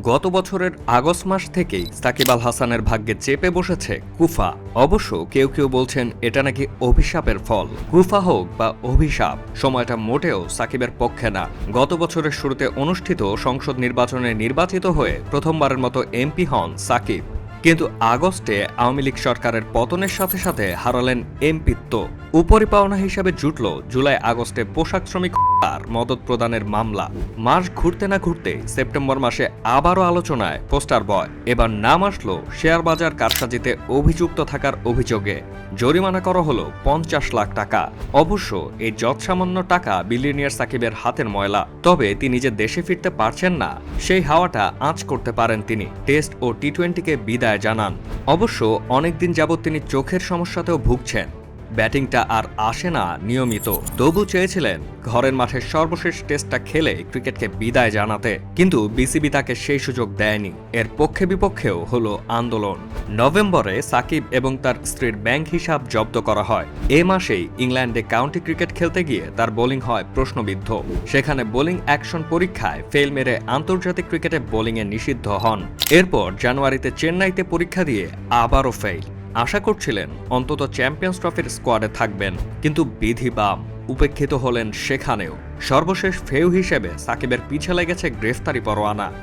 গত বছরের আগস্ট মাস থেকেই সাকিব আল হাসানের ভাগ্যে চেপে বসেছে কুফা। অবশ্য কেউ কেউ বলছেন এটা নাকি অভিশাপের ফল। কুফা হোক বা অভিশাপ, সময়টা মোটেও সাকিবের পক্ষে না। গত বছরের শুরুতে অনুষ্ঠিত সংসদ নির্বাচনে নির্বাচিত হয়ে প্রথমবারের মতো এমপি হন সাকিব। কিন্তু আগস্টে আওয়ামী লীগ সরকারের পতনের সাথে সাথে হারালেন এমপিত্ব উপরি পাওনা হিসাবে জুটল জুলাই আগস্টে পোশাক শ্রমিক আর মদত প্রদানের মামলা। মাস ঘুরতে না ঘুরতে সেপ্টেম্বর মাসে আবারও আলোচনায় পোস্টার বয়। এবার নাম আসলো শেয়ার বাজার কারসাজিতে অভিযুক্ত থাকার অভিযোগে। জরিমানা করা হলো পঞ্চাশ লাখ টাকা। অবশ্য এই যৎসামান্য টাকা বিলিয়নিয়ার সাকিবের হাতের ময়লা। তবে তিনি যে দেশে ফিরতে পারছেন না, সেই হাওয়াটা আঁচ করতে পারেন তিনি। টেস্ট ও টি টোয়েন্টিকে বিদায় জানান। অবশ্য অনেকদিন যাবৎ তিনি চোখের সমস্যাতেও ভুগছেন। ব্যাটিংটা আর আসে না নিয়মিত। তবু চেয়েছিলেন ঘরের মাঠে সর্বশেষ টেস্টটা খেলে ক্রিকেটকে বিদায় জানাতে। কিন্তু বিসিবি তাকে সেই সুযোগ দেয়নি। এর পক্ষে বিপক্ষেও হলো আন্দোলন। নভেম্বরে সাকিব এবং তার স্ত্রীর ব্যাংক হিসাব জব্দ করা হয়। এ মাসেই ইংল্যান্ডে কাউন্টি ক্রিকেট খেলতে গিয়ে তার বোলিং হয় প্রশ্নবিদ্ধ। সেখানে বোলিং অ্যাকশন পরীক্ষায় ফেল মেরে আন্তর্জাতিক ক্রিকেটে বোলিংয়ে নিষিদ্ধ হন। এরপর জানুয়ারিতে চেন্নাইতে পরীক্ষা দিয়ে আবারও ফেল। আশা করছিলেন অন্তত চ্যাম্পিয়ন্স ট্রফির স্কোয়াডে থাকবেন, কিন্তু বিধি বাম, উপেক্ষিত হলেন সেখানেও। সর্বশেষ ফেউ হিসেবে সাকিবের পিছে লেগেছে গ্রেফতারি পরোয়ানা।